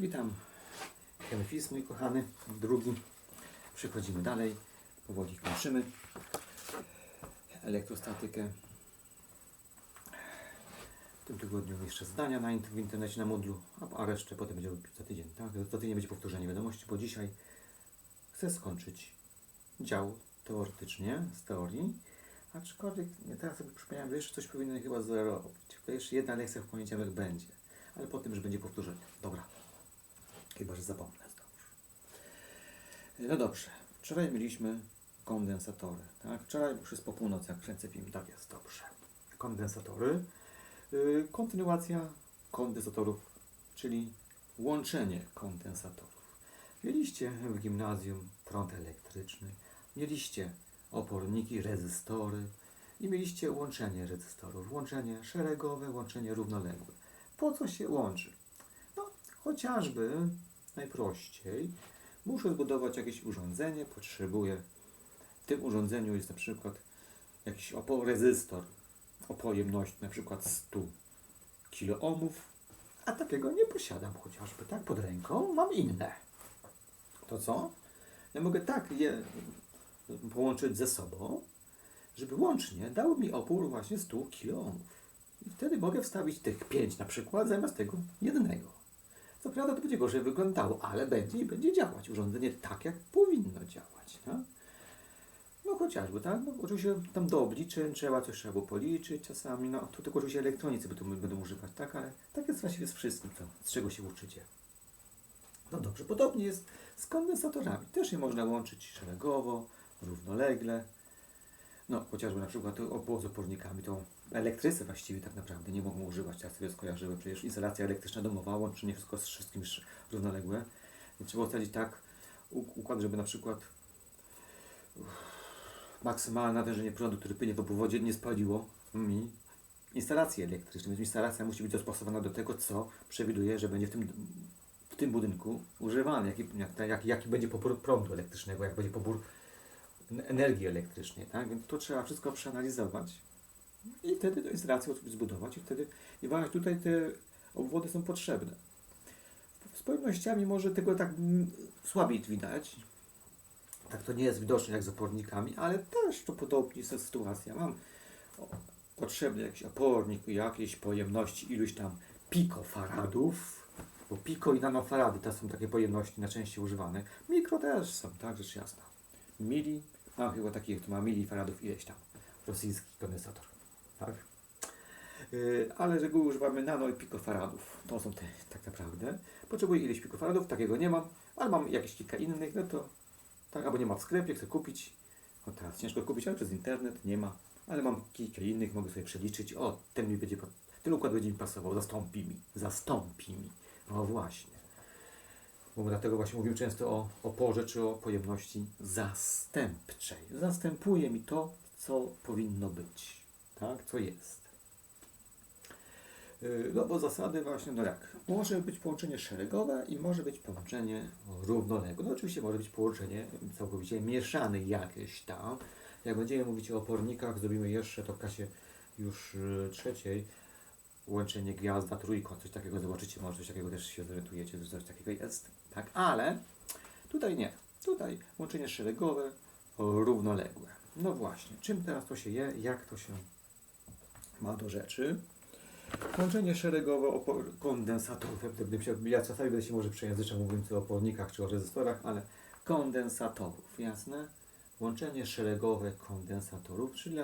Witam. Chemifis, mój kochany, drugi. Przechodzimy dalej. Powoli kończymy. Elektrostatykę. W tym tygodniu jeszcze zdania na, w internecie na Moodlu, a, resztę potem będzie za tydzień. Tak? Za tydzień będzie powtórzenie wiadomości, bo dzisiaj chcę skończyć dział teoretycznie, z teorii. Aczkolwiek nie, teraz sobie przypomniałem, że jeszcze coś powinienem chyba zrobić. Jeszcze jedna lekcja w poniedziałek będzie, ale po tym, że będzie powtórzenie. Dobra. Chyba, że zapomnę znowu. No dobrze. Wczoraj mieliśmy kondensatory. Tak? Wczoraj już jest po północy, jak kręcę film. Tak jest, dobrze. Kondensatory. Yy, kontynuacja kondensatorów, czyli łączenie kondensatorów. Mieliście w gimnazjum prąd elektryczny, mieliście oporniki, rezystory i mieliście łączenie rezystorów. Łączenie szeregowe, łączenie równoległe. Po co się łączy? Chociażby najprościej muszę zbudować jakieś urządzenie, potrzebuję. W tym urządzeniu jest na przykład jakiś rezystor o pojemności na przykład 100 kiloohmów, a takiego nie posiadam chociażby, tak, pod ręką mam inne. To co? Ja mogę tak je połączyć ze sobą, żeby łącznie dało mi opór właśnie 100 kiloohmów. I wtedy mogę wstawić tych 5 na przykład zamiast tego jednego. Co prawda to będzie gorzej wyglądało, ale będzie i będzie działać urządzenie tak, jak powinno działać. Tak? No chociażby, tak? No, oczywiście tam do obliczeń trzeba coś trzeba było policzyć czasami, no tu tylko oczywiście elektronicy to będą używać, tak? Ale tak jest właściwie z wszystkim, co, z czego się uczycie. No dobrze, podobnie jest z kondensatorami. Też je można łączyć szeregowo, równolegle. No, chociażby na przykład opo- z opornikami, to elektrycy właściwie tak naprawdę nie mogą używać. Ja sobie skojarzyłem, przecież instalacja elektryczna domowa, łączenie wszystko z wszystkim sz- równoległe. Więc trzeba ustalić tak układ, żeby na przykład maksymalne natężenie prądu, który płynie w opowodzie, nie spaliło mi instalacji elektrycznej. Więc instalacja musi być dostosowana do tego, co przewiduje, że będzie w tym, w tym budynku używany, jaki, jak, jak, jaki będzie pobór prądu elektrycznego, jak będzie pobór en- energii elektrycznej, tak? Więc to trzeba wszystko przeanalizować i wtedy tę instalację sobie zbudować i wtedy, i właśnie tutaj te obwody są potrzebne. Z pojemnościami może tego tak słabiej widać, tak to nie jest widoczne jak z opornikami, ale też to podobnie jest sytuacja. Mam potrzebny jakiś opornik jakiejś pojemności iluś tam pikofaradów, bo piko i nanofarady to są takie pojemności najczęściej używane. Mikro też są, tak, rzecz jasna. Mili, mam chyba takich, to ma milifaradów ileś tam. Rosyjski kondensator, tak? Yy, ale z reguły używamy nano i pikofaradów. To są te tak naprawdę. Potrzebuję ileś pikofaradów, takiego nie mam, ale mam jakieś kilka innych, no to tak, albo nie ma w sklepie, chcę kupić. O teraz ciężko kupić, ale przez internet nie ma. Ale mam kilka innych, mogę sobie przeliczyć. O, ten mi będzie, ten układ będzie mi pasował, zastąpi mi, zastąpi mi. O właśnie. Bo dlatego właśnie mówimy często o oporze czy o pojemności zastępczej. Zastępuje mi to, co powinno być, tak, co jest. Yy, No bo zasady właśnie, no jak, może być połączenie szeregowe i może być połączenie równoległe. No oczywiście może być połączenie całkowicie mieszane jakieś tam. Jak będziemy mówić o opornikach, zrobimy jeszcze to w klasie już yy, trzeciej łączenie gwiazda, trójkąt, coś takiego zobaczycie, może coś takiego też się zorientujecie, że coś takiego jest, tak, ale tutaj nie. Tutaj łączenie szeregowe, równoległe. No właśnie, czym teraz to się je, jak to się ma do rzeczy? Łączenie kondensatorów. Ja, czasami będę się może przejęzyczał mówiąc o opornikach czy o rezystorach, ale kondensatorów, jasne? Łączenie szeregowe kondensatorów, czyli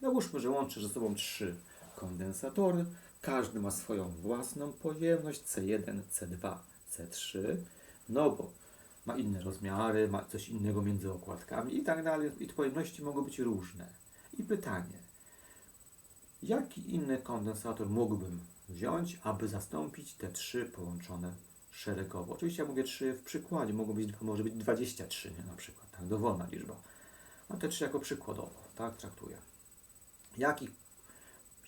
załóżmy, że łączę ze sobą trzy kondensatory. Każdy ma swoją własną pojemność C1, C2, C3, no bo ma inne rozmiary, ma coś innego między okładkami i tak dalej. I te pojemności mogą być różne. I pytanie, jaki inny kondensator mógłbym wziąć, aby zastąpić te trzy połączone szeregowo? Oczywiście ja mówię trzy w przykładzie, mogą być, może być 23, nie? na przykład, tak, dowolna liczba. A te trzy jako przykładowo, tak traktuję. Jaki,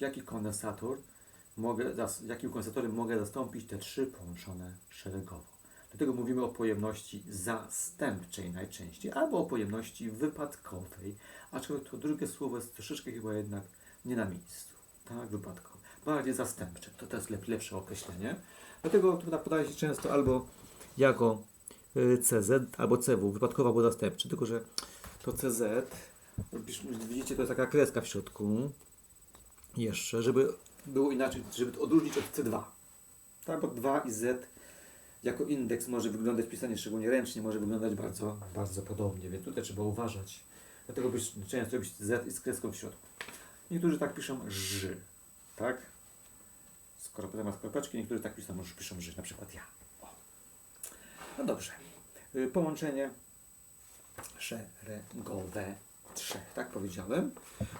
jaki kondensator mogę, jakim kondensatorem mogę zastąpić te trzy połączone szeregowo? Dlatego mówimy o pojemności zastępczej najczęściej, albo o pojemności wypadkowej, aczkolwiek to drugie słowo jest troszeczkę chyba jednak nie na miejscu, tak, wypadkowe. Bardziej zastępcze, to jest lep, lepsze określenie. Dlatego podaje się często albo jako y, CZ, albo CW, wypadkowa woda zastępczy, tylko że to CZ, widzicie, to jest taka kreska w środku, jeszcze, żeby było inaczej, żeby odróżnić od C2. Tak, bo 2 i Z jako indeks może wyglądać, pisanie szczególnie ręcznie, może wyglądać bardzo, bardzo podobnie, więc tutaj trzeba uważać. Dlatego byś często robić Z i z kreską w środku. Niektórzy tak piszą ż, tak? Skoro potem ma kropeczki, niektórzy tak piszą, że piszą ż, na przykład ja. O. No dobrze. Y, Połączenie szeregowe trzech, tak powiedziałem.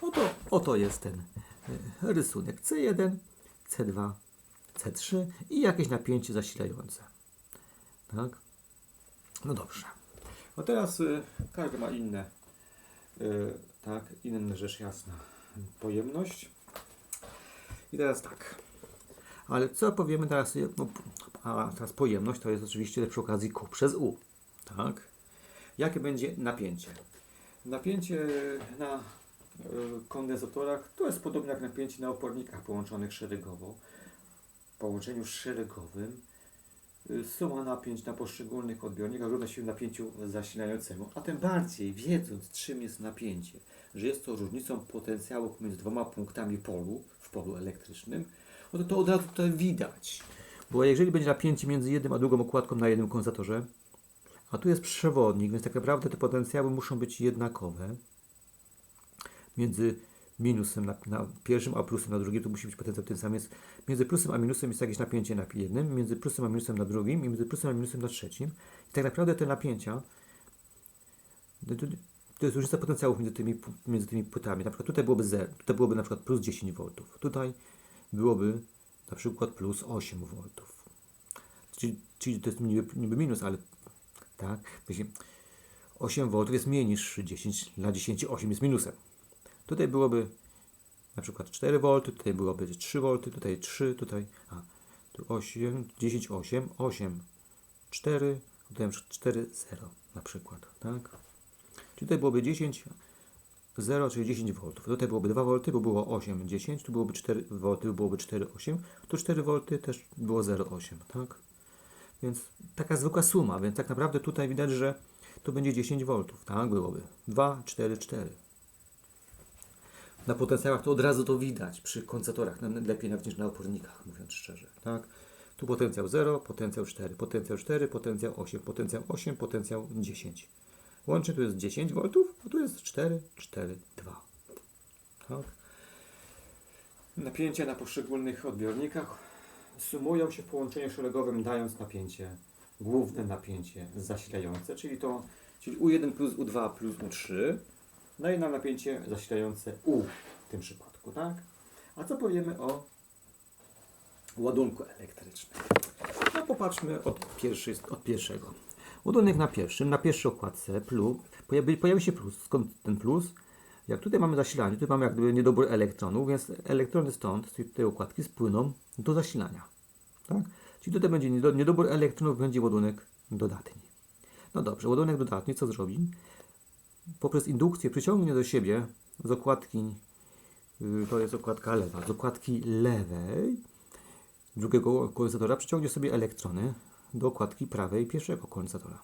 Oto, oto jest ten y, rysunek C1, C2, C3 i jakieś napięcie zasilające. Tak? No dobrze. No teraz y, każdy ma inne, y, tak, inna rzecz jasna. Pojemność. I teraz tak. Ale co powiemy teraz? y, No, a teraz pojemność to jest oczywiście przy okazji Q przez U. Tak? Jakie będzie napięcie? Napięcie na y, kondensatorach to jest podobnie jak napięcie na opornikach połączonych szeregowo. W połączeniu szeregowym suma napięć na poszczególnych odbiornikach równa się napięciu zasilającemu, a tym bardziej wiedząc czym jest napięcie, że jest to różnicą potencjału pomiędzy dwoma punktami polu w polu elektrycznym, no to to od razu tutaj widać. Bo jeżeli będzie napięcie między jednym a drugą okładką na jednym kondensatorze, a tu jest przewodnik, więc tak naprawdę te potencjały muszą być jednakowe. Między minusem na, na pierwszym, a plusem na drugim, to musi być potencjał ten sam. Jest, między plusem a minusem jest jakieś napięcie na jednym, między plusem a minusem na drugim i między plusem a minusem na trzecim. I tak naprawdę te napięcia to, to, jest różnica potencjałów między tymi, między tymi płytami. Na przykład tutaj byłoby 0, tutaj byłoby na przykład plus 10 V. Tutaj byłoby na przykład plus 8 V. Czyli, czyli to jest niby, niby minus, ale tak, wiecie, 8 V jest mniej niż 10, dla 10 8 jest minusem. Tutaj byłoby na przykład 4 V, tutaj byłoby 3 V, tutaj 3, tutaj a, tu 8, 10, 8, 8, 4, tutaj na przykład 4, 0 na przykład, tak? Czyli tutaj byłoby 10, 0, czyli 10 V. Tutaj byłoby 2 V, bo było 8, 10, tu byłoby 4 V, byłoby 4, 8, tu 4 V też było 0,8, tak? Więc taka zwykła suma, więc tak naprawdę tutaj widać, że to będzie 10 V, tak? Byłoby 2, 4, 4. Na potencjałach to od razu to widać, przy kondensatorach, no, lepiej nawet niż na opornikach, mówiąc szczerze, tak? Tu potencjał 0, potencjał 4, potencjał 4, potencjał 8, potencjał 8, potencjał 10. Łącznie tu jest 10 V, a tu jest 4, 4, 2. Tak? Napięcia na poszczególnych odbiornikach sumują się w połączeniu szeregowym, dając napięcie, główne napięcie zasilające, czyli to, czyli U1 plus U2 plus U3 daje nam napięcie zasilające U w tym przypadku, tak? A co powiemy o ładunku elektrycznym? No popatrzmy od, pierwszy, od pierwszego. Ładunek na pierwszym, na pierwszej okładce plus, pojawi, pojawi się plus. Skąd ten plus? Jak tutaj mamy zasilanie, tutaj mamy jak gdyby niedobór elektronów, więc elektrony stąd, z tej, tej okładki spłyną do zasilania. Tak? Czyli tutaj będzie niedo- niedobór elektronów, będzie ładunek dodatni. No dobrze, ładunek dodatni co zrobi? Poprzez indukcję przyciągnie do siebie z okładki, yy, to jest okładka lewa, z okładki lewej drugiego kondensatora przyciągnie sobie elektrony do okładki prawej pierwszego kondensatora.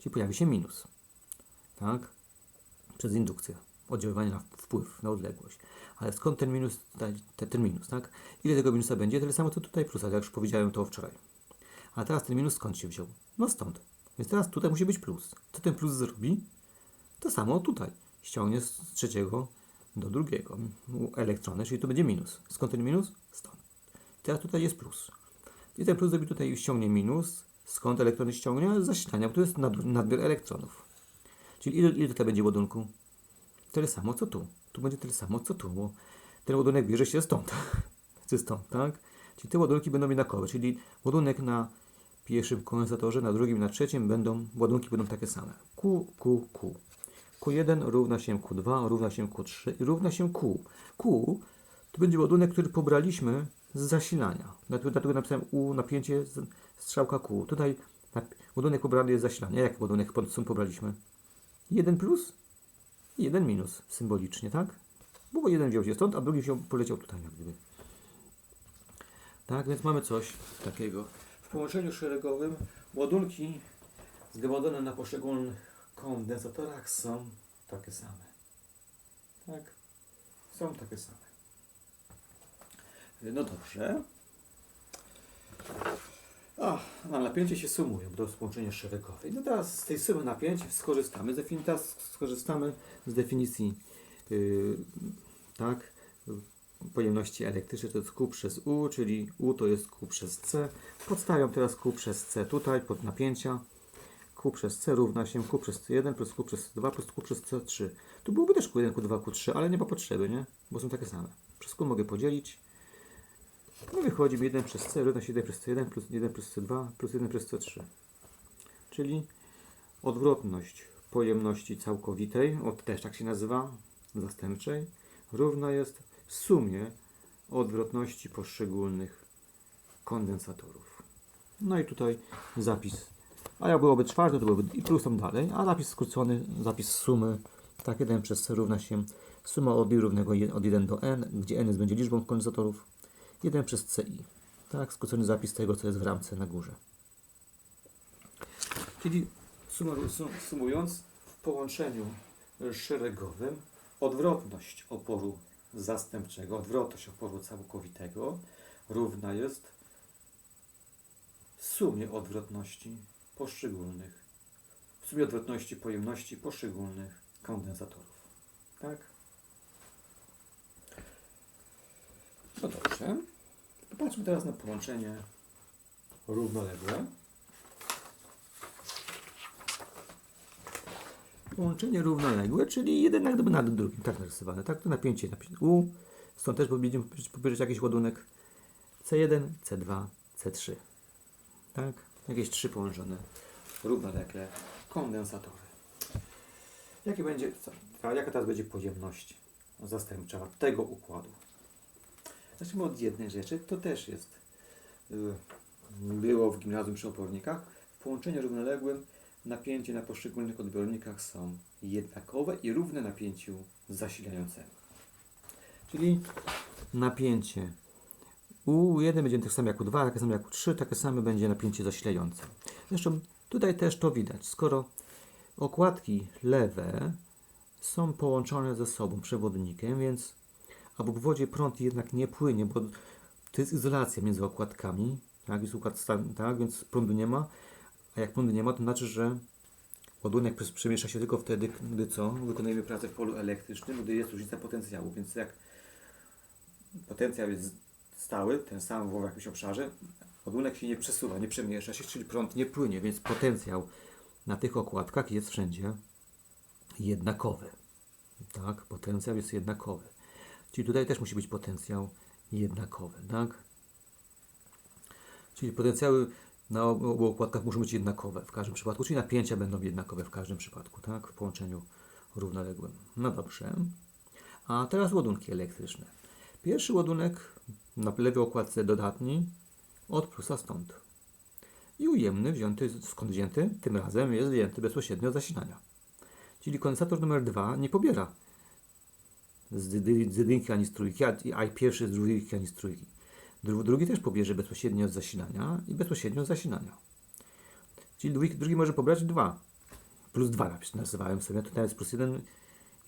Czyli pojawi się minus. Tak? Przez indukcję. Oddziaływanie na wpływ, na odległość. Ale skąd ten minus, ten, minus, tak? Ile tego minusa będzie? Tyle samo co tutaj plus, ale jak już powiedziałem to wczoraj. A teraz ten minus skąd się wziął? No stąd. Więc teraz tutaj musi być plus. Co ten plus zrobi? To samo tutaj. Ściągnie z trzeciego do drugiego elektrony, czyli tu będzie minus. Skąd ten minus? Stąd. Teraz tutaj jest plus. I ten plus zrobi tutaj ściągnie minus. Skąd elektrony ściągnie? Z zasilania, bo to jest nad- nadmiar elektronów. Czyli ile, ile tutaj będzie ładunku? Tyle samo co tu. Tu będzie tyle samo co tu, bo ten ładunek bierze się stąd. Czy stąd, tak? Czyli te ładunki będą jednakowe, czyli ładunek na pierwszym kondensatorze, na drugim, na trzecim będą, ładunki będą takie same. Q, Q, Q. Q1 równa się Q2, równa się Q3 i równa się Q. Q to będzie ładunek, który pobraliśmy z zasilania. Dlatego, napisałem U napięcie strzałka Q. Tutaj ładunek pobrany jest z zasilania. Jak ładunek po- co pobraliśmy? Jeden plus i jeden minus symbolicznie, tak? Bo jeden wziął się stąd, a drugi wziął, poleciał tutaj jak gdyby. Tak, więc mamy coś takiego. W połączeniu szeregowym ładunki zgromadzone na poszczególnych kondensatorach są takie same. Tak, są takie same. No dobrze. A, na napięcie się sumują do połączenia szeregowej. No teraz z tej sumy napięć skorzystamy. Z skorzystamy z definicji yy, tak, pojemności elektrycznej to jest Q przez U, czyli U to jest Q przez C. Podstawiam teraz Q przez C tutaj pod napięcia. Q przez C równa się Q przez C1 plus Q przez C2 plus Q przez C3. Tu byłoby też Q1, Q2, Q3, ale nie ma potrzeby, nie? Bo są takie same. Przez Q mogę podzielić. No wychodzi mi 1 przez C równa się 1 przez C1 plus 1 przez C2 plus 1 przez C3. Czyli odwrotność pojemności całkowitej, od też tak się nazywa, zastępczej, równa jest sumie odwrotności poszczególnych kondensatorów. No i tutaj zapis. A jak byłoby czwarte, to byłoby i plusem dalej, a zapis skrócony, zapis sumy, tak 1 przez C równa się suma od i równego od 1 do n, gdzie n jest będzie liczbą kondensatorów, 1 przez CI. Tak, skrócony zapis tego, co jest w ramce na górze. Czyli sumując, w połączeniu szeregowym odwrotność oporu zastępczego, odwrotność oporu całkowitego równa jest sumie odwrotności poszczególnych, sumie odwrotności pojemności poszczególnych kondensatorów. Tak? No dobrze. Popatrzmy teraz na połączenie równoległe. Połączenie równoległe, czyli jeden jak gdyby nad drugim, tak narysowane, tak? To napięcie, napięcie U, stąd też powinien pobierać jakiś ładunek C1, C2, C3. Tak? Jakieś trzy połączone równolegle kondensatory. Jakie będzie, a jaka teraz będzie pojemność zastępcza tego układu? Zacznijmy od jednej rzeczy, to też jest, y, było w gimnazjum przy opornikach. W połączeniu równoległym napięcie na poszczególnych odbiornikach są jednakowe i równe napięciu zasilającemu. Czyli napięcie U1 będzie takie samo jak U2, takie samo jak U3, takie samo będzie napięcie zasilające. Zresztą tutaj też to widać. Skoro okładki lewe są połączone ze sobą przewodnikiem, więc a w obwodzie prąd jednak nie płynie, bo to jest izolacja między okładkami, tak, jest układ stan, tak, więc prądu nie ma, a jak prądu nie ma, to znaczy, że ładunek przemieszcza się tylko wtedy, gdy co? Wykonujemy pracę w polu elektrycznym, gdy jest różnica potencjału, więc jak potencjał jest stały, ten sam w jakimś obszarze, ładunek się nie przesuwa, nie przemieszcza się, czyli prąd nie płynie, więc potencjał na tych okładkach jest wszędzie jednakowy. Tak, potencjał jest jednakowy. Czyli tutaj też musi być potencjał jednakowy, tak? Czyli potencjały na obu okładkach muszą być jednakowe w każdym przypadku, czyli napięcia będą jednakowe w każdym przypadku, tak? W połączeniu równoległym. No dobrze. A teraz ładunki elektryczne. Pierwszy ładunek na lewej okładce dodatni od plusa stąd. I ujemny, wzięty, skąd wzięty? Tym razem jest wzięty bezpośrednio od zasilania. Czyli kondensator numer 2 nie pobiera z, dy- z jedynki ani z trójki, a, i pierwszy z dwójki ani z trójki. Dru, drugi też pobierze bezpośrednio od zasilania i bezpośrednio od zasilania. Czyli drugi, drugi może pobrać 2. Plus 2 narysowałem sobie. Tutaj jest plus 1,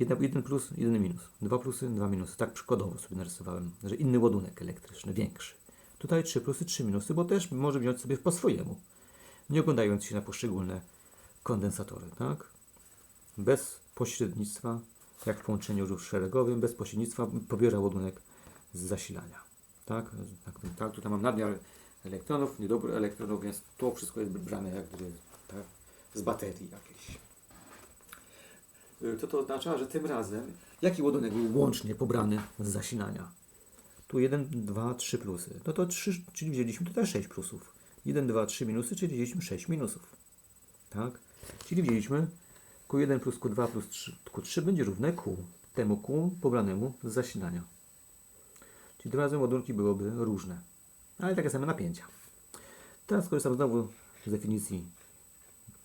1, 1 plus, 1 minus. 2 plusy, 2 minusy. Tak przykładowo sobie narysowałem, że inny ładunek elektryczny, większy. Tutaj 3 plusy, 3 minusy, bo też może wziąć sobie po swojemu. Nie oglądając się na poszczególne kondensatory, tak? Bez pośrednictwa, jak w połączeniu ruch szeregowym, bez pośrednictwa pobiera ładunek z zasilania. Tak? Tak, tak, tutaj mam nadmiar elektronów, niedobór elektronów, więc to wszystko jest brane jak gdyby tak, z baterii jakiejś. Y, To to oznacza, że tym razem jaki ładunek był łącznie pobrany z zasilania? Tu 1, 2, 3 plusy. No to 3, czyli wzięliśmy tutaj 6 plusów. 1, 2, 3 minusy, czyli wzięliśmy 6 minusów. Tak? Czyli wzięliśmy Q1 plus Q2 plus 3, Q3 będzie równe Q, temu Q pobranemu z zasilania. Czyli tym razem ładunki byłyby różne, ale takie same napięcia. Teraz skorzystam znowu z definicji,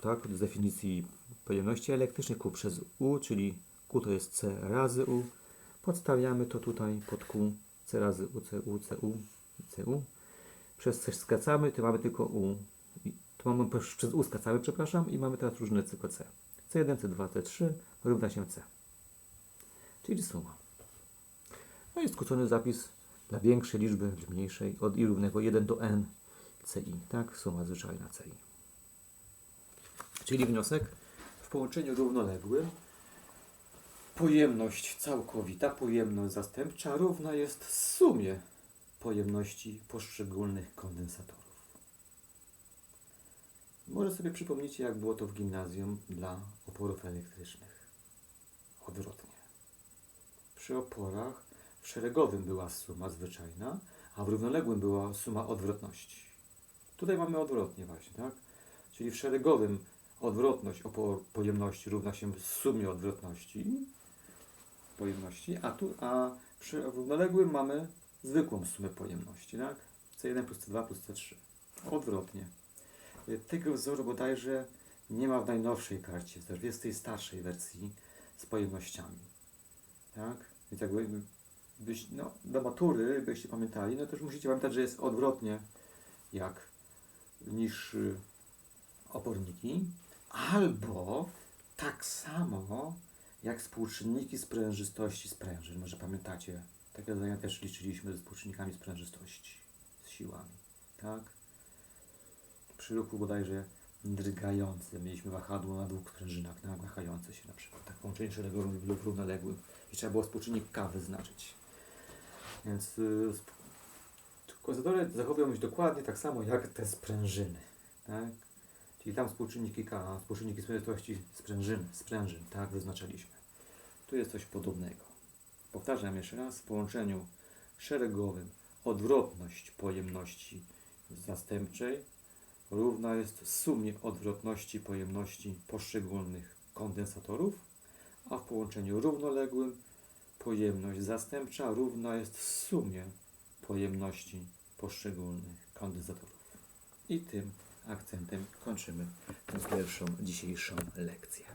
tak, z definicji pojemności elektrycznej Q przez U, czyli Q to jest C razy U. Podstawiamy to tutaj pod Q, C razy U, C, U, C, U, przez coś skracamy, to mamy tylko U. I to mamy przez- U skracamy, przepraszam, i mamy teraz różne tylko C. C1, C2, C3 równa się C. Czyli suma. No i skrócony zapis dla większej liczby, dla mniejszej, od i równego 1 do n CI, tak? Suma zwyczajna CI. Czyli wniosek w połączeniu równoległym pojemność całkowita, pojemność zastępcza równa jest sumie pojemności poszczególnych kondensatorów. Może sobie przypomnicie, jak było to w gimnazjum dla oporów elektrycznych. Odwrotnie. Przy oporach w szeregowym była suma zwyczajna, a w równoległym była suma odwrotności. Tutaj mamy odwrotnie właśnie, tak? Czyli w szeregowym odwrotność opor pojemności równa się sumie odwrotności pojemności, a tu, a przy równoległym mamy zwykłą sumę pojemności, tak? C1 plus C2 plus C3. Odwrotnie. Tego wzoru bodajże nie ma w najnowszej karcie, też jest w tej starszej wersji z pojemnościami. Tak? Więc jakby byś, no, do matury, byście pamiętali, no już musicie pamiętać, że jest odwrotnie jak niż oporniki, albo tak samo jak współczynniki sprężystości sprężyn. Może pamiętacie, takie zadania też liczyliśmy ze współczynnikami sprężystości, z siłami, tak? Przy ruchu bodajże drgającym mieliśmy wahadło na dwóch sprężynach, tak? wahające się na przykład, tak połączenie szeregowym lub równoległym i trzeba było współczynnik K wyznaczyć. Więc y, sp- kondensory zachowują się dokładnie tak samo jak te sprężyny, tak? Czyli tam współczynniki K, współczynniki sprężystości sprężyn, sprężyn, tak wyznaczaliśmy. Tu jest coś podobnego. Powtarzam jeszcze raz, w połączeniu szeregowym odwrotność pojemności zastępczej równa jest sumie odwrotności pojemności poszczególnych kondensatorów, a w połączeniu równoległym pojemność zastępcza równa jest sumie pojemności poszczególnych kondensatorów. I tym akcentem kończymy tę pierwszą dzisiejszą lekcję.